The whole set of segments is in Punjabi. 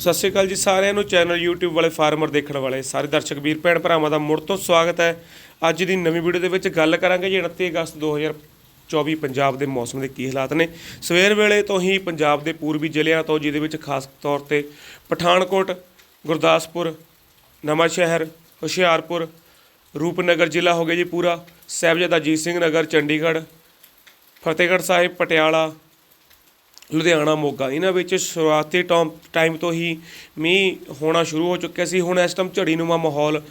ਸਤਿ ਸ਼੍ਰੀ ਅਕਾਲ ਜੀ ਸਾਰਿਆਂ ਨੂੰ, ਚੈਨਲ YouTube ਵਾਲੇ ਫਾਰਮਰ ਦੇਖਣ ਵਾਲੇ, ਸਾਰੇ ਦਰਸ਼ਕ ਵੀਰ, ਭੈਣ ਭਰਾਵਾਂ ਦਾ ਮੁੜ ਤੋਂ ਸਵਾਗਤ ਹੈ। ਅੱਜ ਦੀ ਨਵੀਂ ਵੀਡੀਓ ਦੇ ਵਿੱਚ ਗੱਲ ਕਰਾਂਗੇ ਜੀ 29 ਅਗਸਤ 2024 ਪੰਜਾਬ ਦੇ ਮੌਸਮ ਦੇ ਕੀ ਹਾਲਾਤ ਨੇ। ਸਵੇਰ ਵੇਲੇ ਤੋਂ ਹੀ ਪੰਜਾਬ ਦੇ ਪੂਰਬੀ ਜ਼ਿਲ੍ਹਿਆਂ ਤੋਂ, ਜਿਹਦੇ ਵਿੱਚ ਖਾਸ ਤੌਰ ਤੇ ਪਠਾਨਕੋਟ, ਗੁਰਦਾਸਪੁਰ ਨਵਾਂ ਸ਼ਹਿਰ ਹੁਸ਼ਿਆਰਪੁਰ, ਰੂਪਨਗਰ ਜ਼ਿਲ੍ਹਾ ਹੋ ਗਿਆ ਜੀ ਪੂਰਾ। ਸਾਹਿਬਜ਼ਾਦਾ ਅਜੀਤ ਸਿੰਘ ਨਗਰ, ਚੰਡੀਗੜ੍ਹ, ਫਤਿਹਗੜ੍ਹ ਸਾਹਿਬ, ਪਟਿਆਲਾ ਲੁਧਿਆਣਾ ਮੋਗਾ। ਇਹਨਾਂ ਵਿੱਚ ਸ਼ੁਰੂਆਤੀ ਟੌਮ- ਟਾਈਮ ਤੋਂ ਹੀ ਮੀਂਹ ਹੋਣਾ ਸ਼ੁਰੂ ਹੋ ਚੁੱਕਿਆ ਸੀ। ਹੁਣ ਇਸ ਟਾਈਮ ਝੜੀਨੁਮਾ ਮਾਹੌਲ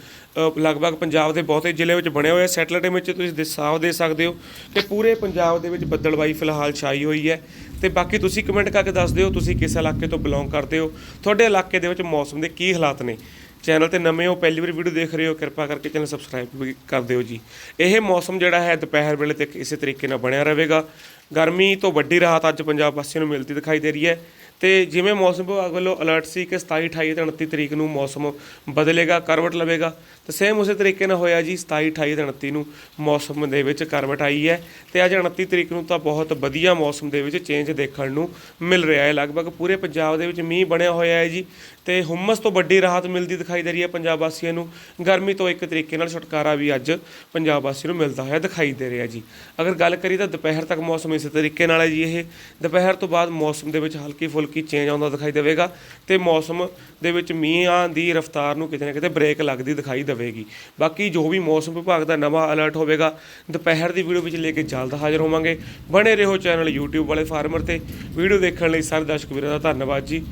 ਲਗਭਗ ਪੰਜਾਬ ਦੇ ਬਹੁਤੇ ਜ਼ਿਲ੍ਹੇ ਵਿੱਚ ਬਣਿਆ ਹੋਇਆ। ਸੈਟਲਾਈਟ ਵਿੱਚ ਤੁਸੀਂ ਦੇ ਸਾਫ਼ ਦੇ ਸਕਦੇ ਹੋ ਕਿ ਪੂਰੇ ਪੰਜਾਬ ਦੇ ਵਿੱਚ ਬੱਦਲਬਾਈ ਫਿਲਹਾਲ ਛਾਈ ਹੋਈ ਹੈ। ਤੇ ਬਾਕੀ ਤੁਸੀਂ ਕਮੈਂਟ ਕਰਕੇ ਦੱਸ ਦਿਓ, ਤੁਸੀਂ ਕਿਸ ਇਲਾਕੇ ਤੋਂ ਬਿਲੋਂਗ ਕਰਦੇ ਹੋ? ਤੁਹਾਡੇ ਇਲਾਕੇ ਦੇ ਵਿੱਚ ਮੌਸਮ ਦੇ ਕੀ ਹਾਲਾਤ ਨੇ? ਚੈਨਲ ਤੇ ਨਵੇਂ ਹੋ, ਪਹਿਲੀ ਵਾਰ ਵੀਡੀਓ ਦੇਖ ਰਹੇ ਹੋ, ਕਿਰਪਾ ਕਰਕੇ ਚੈਨਲ ਸਬਸਕ੍ਰਾਈਬ ਵੀ ਕਰ ਦਿਓ ਜੀ। ਇਹ ਮੌਸਮ ਜਿਹੜਾ ਹੈ, ਦੁਪਹਿਰ ਵੇਲੇ ਤੱਕ ਇਸੇ ਤਰੀਕੇ ਨਾਲ ਬਣਿਆ ਰਹੇਗਾ। ਗਰਮੀ ਤੋਂ ਵੱਡੀ ਰਾਹਤ ਅੱਜ ਪੰਜਾਬ ਵਾਸੀਆਂ ਨੂੰ ਮਿਲਦੀ ਦਿਖਾਈ ਦੇ ਰਹੀ ਹੈ ਤੇ ਜਿਵੇਂ ਮੌਸਮ ਵਿਭਾਗ ਵੱਲੋਂ ਅਲਰਟ ਸੀ ਕਿ 27 28 ਤੇ 29 ਤਰੀਕ ਨੂੰ ਮੌਸਮ ਬਦਲੇਗਾ, ਕਰਵਟ ਲਵੇਗਾ। ਤੇ ਸੇਮ ਉਸੇ ਤਰੀਕੇ ਨਾਲ ਹੋਇਆ ਜੀ 27 28 ਤੇ 29 ਨੂੰ ਮੌਸਮ ਦੇ ਵਿੱਚ ਕਰਵਟ ਆਈ ਹੈ ਤੇ ਅੱਜ 29 ਤਰੀਕ ਨੂੰ ਤਾਂ ਬਹੁਤ ਵਧੀਆ ਮੌਸਮ ਦੇ ਵਿੱਚ ਚੇਂਜ ਦੇਖਣ ਨੂੰ ਮਿਲ ਰਿਹਾ ਹੈ। ਲਗਭਗ ਪੂਰੇ ਪੰਜਾਬ ਦੇ ਵਿੱਚ ਮੀਂਹ ਬਣਿਆ ਹੋਇਆ ਹੈ ਜੀ ਤੇ ਹੁਮਸ ਤੋਂ ਵੱਡੀ ਰਾਹਤ ਮਿਲਦੀ ਦਿਖਾਈ ਦੇ ਰਹੀ ਹੈ ਪੰਜਾਬ ਵਾਸੀਆਂ ਨੂੰ। ਗਰਮੀ ਤੋਂ ਇੱਕ ਤਰੀਕੇ ਨਾਲ ਛੁਟਕਾਰਾ ਵੀ ਅੱਜ ਪੰਜਾਬ ਵਾਸੀਆਂ ਨੂੰ ਮਿਲਦਾ ਹੋਇਆ ਦਿਖਾਈ ਦੇ ਰਿਹਾ ਜੀ। ਅਗਰ ਗੱਲ ਕਰੀ ਤਾਂ ਦੁਪਹਿਰ ਤੱਕ ਮੌਸਮ ਇਸੇ ਤਰੀਕੇ ਨਾਲ ਹੈ ਜੀ ਇਹ। ਦੁਪਹਿਰ ਤੋਂ ਬਾਅਦ ਮੌਸਮ ਦੇ ਵਿੱਚ ਹਲਕੀ ਫੁਲਕੀ ਚੇਂਜ ਆਉਂਦਾ ਦਿਖਾਈ ਦੇਵੇਗਾ ਤੇ ਮੌਸਮ ਦੇ ਵਿੱਚ ਮੀਂਹਾਂ ਦੀ ਰਫ਼ਤਾਰ ਨੂੰ ਕਿਤੇ ਨਾ ਕਿਤੇ ਬ੍ਰੇਕ ਲੱਗਦੀ ਦਿਖਾਈ ਦੇਵੇਗੀ। ਬਾਕੀ ਜੋ ਵੀ ਮੌਸਮ ਵਿਭਾਗ ਦਾ ਨਵਾਂ ਅਲਰਟ ਹੋਵੇਗਾ, ਦੁਪਹਿਰ ਦੀ ਵੀਡੀਓ ਵਿੱਚ ਲੈ ਕੇ ਜਲਦ ਹਾਜ਼ਰ ਹੋਵਾਂਗੇ। ਬਣੇ ਰਹੋ ਚੈਨਲ YouTube ਵਾਲੇ ਫਾਰਮਰ ਤੇ। ਵੀਡੀਓ ਦੇਖਣ ਲਈ ਸਾਰੇ ਦਰਸ਼ਕ ਵੀਰਾਂ ਦਾ ਧੰਨਵਾਦ ਜੀ।